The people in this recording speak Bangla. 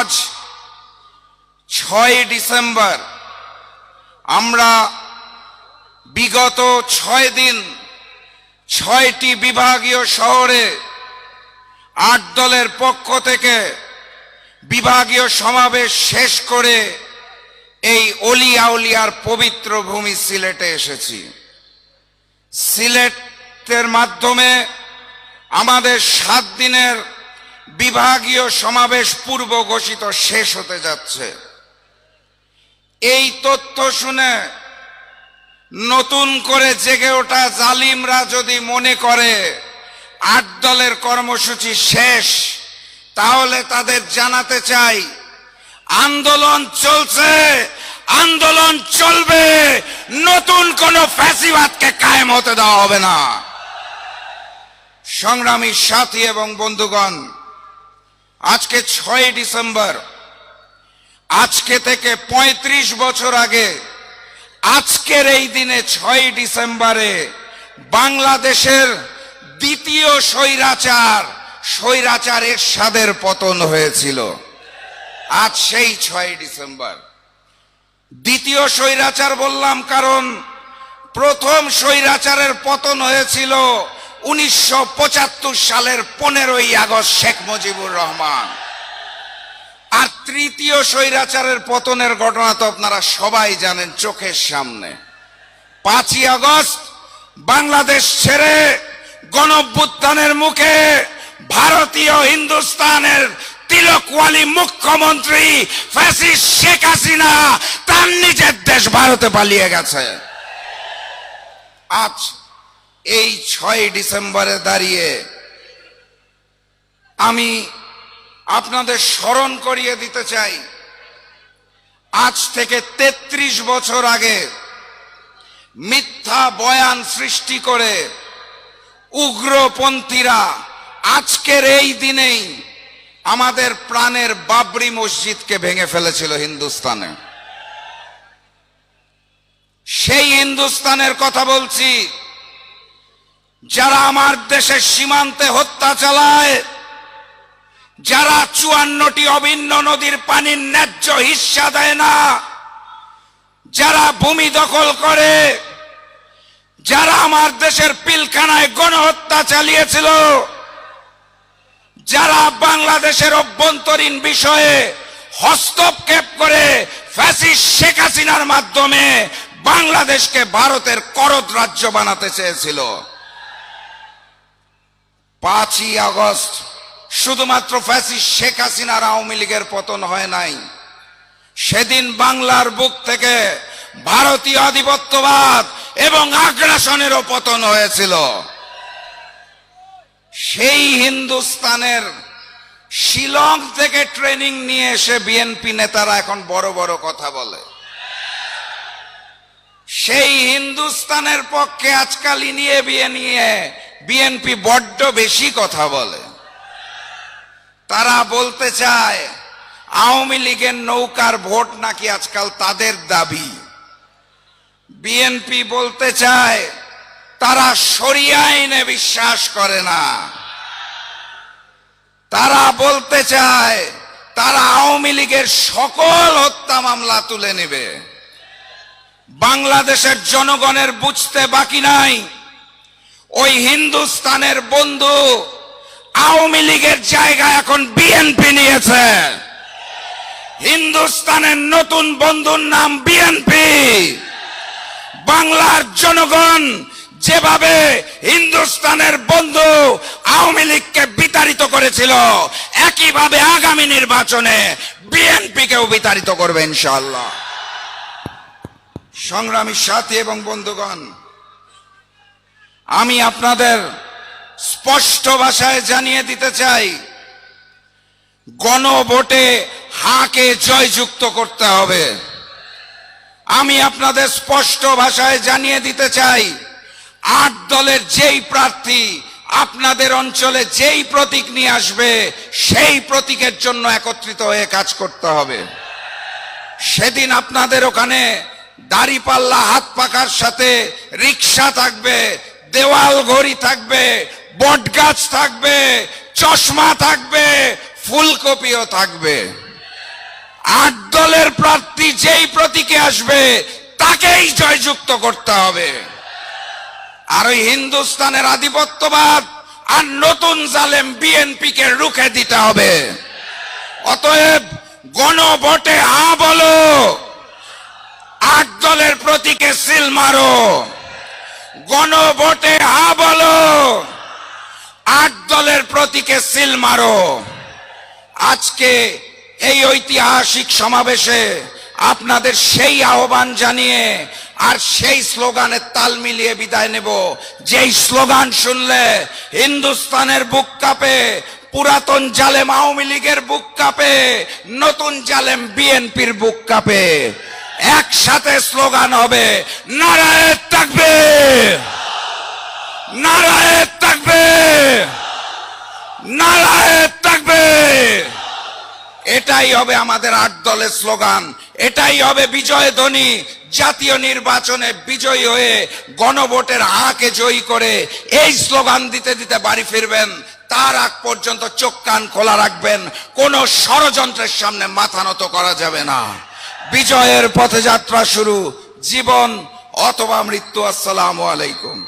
আজ ছয় ডিসেম্বর। আমরা বিগত ছয় দিন ছয়টি বিভাগীয় শহরে আট দলের পক্ষ থেকে বিভাগীয় সমাবেশ শেষ করে এই অলি আউলিয়ার পবিত্র ভূমি সিলেটে এসেছি। সিলেটের মাধ্যমে আমাদের সাত দিনের বিভাগীয় সমাবেশ পূর্ব ঘোষিত শেষ হতে যাচ্ছে। এই তথ্য শুনে নতুন করে জেগে ওঠা জালিমরা যদি মনে করে আট দলের কর্মসূচি শেষ, তাহলে তাদের জানাতে চাই, আন্দোলন চলছে, আন্দোলন চলবে, নতুন কোন ফ্যাসিবাদকে কায়েম হতে দেওয়া হবে না। সংগ্রামী সাথী এবং বন্ধুগণ আজকে ছয় ডিসেম্বর। আজকে থেকে ৩৫ বছর আগে, আজকের এই দিনে ছয় ডিসেম্বরে বাংলাদেশের দ্বিতীয় স্বৈরাচার স্বৈরাচার এরশাদের পতন হয়েছিল। আজ সেই ছয় ডিসেম্বর। দ্বিতীয় স্বৈরাচার বললাম কারণ প্রথম স্বৈরাচারের পতন হয়েছিল উনিশশো পঁচাত্তর সালের পনেরোই আগস্ট শেখ মুজিবুর রহমান। আর তৃতীয় স্বৈরাচারের পতনের ঘটনা তো আপনারা সবাই জানেন চোখের সামনে। পাঁচই আগস্ট, বাংলাদেশ ছেড়ে গণভ্যুত্থানের মুখে ভারতীয় হিন্দুস্তানের তিলকওয়ালি মুখ্যমন্ত্রী ফ্যাসিস্ট শেখ হাসিনা তার নিজের দেশ ভারতে পালিয়ে গেছে। আজ এই ছয় ডিসেম্বরে দাঁড়িয়ে আমি আপনাদের স্মরণ করিয়ে দিতে চাই। আজ থেকে ৩৩ বছর আগে মিথ্যা বয়ান সৃষ্টি করে উগ্রপন্থীরা আজকের এই দিনেই আমাদের প্রাণের বাবরি মসজিদকে ভেঙে ফেলেছিল হিন্দুস্তানে। সেই হিন্দুস্তানের কথা বলছি। যারা আমার দেশের সীমান্তে হত্যা চালায়, যারা চুয়ান্নটি অভিন্ন নদীর পানির ন্যায্য হিস্সা দেয় না, যারা ভূমি দখল করে, যারা আমার দেশের পিলখানায় গণহত্যা চালিয়েছিল, যারা বাংলাদেশের অভ্যন্তরীণ বিষয়ে হস্তক্ষেপ করে ফ্যাসিস্ট শেখ হাসিনার মাধ্যমে বাংলাদেশকে ভারতের করদ রাজ্য বানাতে চেয়েছিল। পাঁচই আগস্ট শুধুমাত্র ফ্যাসিস্ট শেখ হাসিনার আওয়ামী লীগের পতন হয় নাই। সেদিন বাংলার বুক থেকে ভারতীয় আধিপত্যবাদ এবং আগ্রাসনেরও পতন হয়েছিল। সেই হিন্দুস্তানের শিলং থেকে ট্রেনিং নিয়ে এসে বিএনপি নেতারা এখন বড় বড় কথা বলে। সেই হিন্দুস্তানের পক্ষে আজকাল নিয়ে বিয়ে নিয়ে বিএনপি বড্ড বেশি কথা বলে। তারা বলতে চায়, আওয়ামী লীগের নৌকার ভোট নাকি আজকাল তাদের দাবি। বিএনপি বলতে চায়, তারা সরিয়া আইনে বিশ্বাস করে না। তারা বলতে চায়, তারা আওয়ামী লীগের সকল হত্যা মামলা তুলে নেবে। বাংলাদেশের জনগণের বুঝতে বাকি নাই। ওই হিন্দুস্তানের বন্ধু আওয়ামী লীগের জায়গা এখন বিএনপি নিয়েছে। হিন্দুস্তানের নতুন বন্ধুর নাম বিএনপি। বাংলার জনগণ যেভাবে হিন্দুস্তানের বন্ধু আওয়ামী লীগকে বিতাড়িত করেছিল, একইভাবে আগামী নির্বাচনে বিএনপিকেও বিতাড়িত করবে ইনশাআল্লাহ। সংগ্রামী সাথী এবং বন্ধুগণ আমি আপনাদের স্পষ্ট ভাষায় জানিয়ে দিতে চাই, গণভোটে হাকে জয়যুক্ত করতে হবে। আমি আপনাদের স্পষ্ট ভাষায় জানিয়ে দিতে চাই, আট দলের যেই প্রার্থী আপনাদের অঞ্চলে যেই প্রতীক নিয়ে আসবে, সেই প্রতীকের জন্য একত্রিত হয়ে কাজ করতে হবে। সেদিন আপনাদের ওখানে দাড়িপাল্লা হাত পাকার সাথে রিক্সা থাকবে দেওয়াল ঘড়ি থাকবে বটগাছ থাকবে, চশমা থাকবে, ফুলকপিও থাকবে। আট দলের প্রার্থী যেই প্রতীকে আসবে, তাকেই জয়যুক্ত করতে হবে। আর ওই হিন্দুস্তানের আধিপত্যবাদ আর নতুন জালেম বিএনপি কে রুখে দিতে হবে। অতএব গণভোটে হা বলো, আট দলের প্রতীকে সিল মারো। গণভোটে হা বলো। আট দলের প্রতীকে সিল মারো। আজকে এই ঐতিহাসিক সমাবেশে আপনাদের সেই আহ্বান জানিয়ে আর সেই স্লোগানের তাল মিলিয়ে বিদায় নেব। যেই স্লোগান শুনলে হিন্দুস্তানের বুক কাঁপে, পুরাতন জালেম আওয়ামী লীগের বুক কাঁপে, নতুন জালেম বিএনপির বুক কাঁপে। একসাথে স্লোগান হবে, নারায়ণ থাকবে। নারায়ণ থাকবে। নারায়ণ থাকবে। এটাই হবে আমাদের আট দলের স্লোগান। এটাই হবে বিজয় ধ্বনি। জাতীয় নির্বাচনে বিজয়ী হয়ে গণভোটের হাঁকে জয়ী করে এই স্লোগান দিতে দিতে বাড়ি ফিরবেন। তার আগ পর্যন্ত চোখ কান খোলা রাখবেন। কোন ষড়যন্ত্রের সামনে মাথা নত করা যাবে না। বিজয়ের পথে যাত্রা শুরু। জীবন অথবা মৃত্যু আসসালামু আলাইকুম।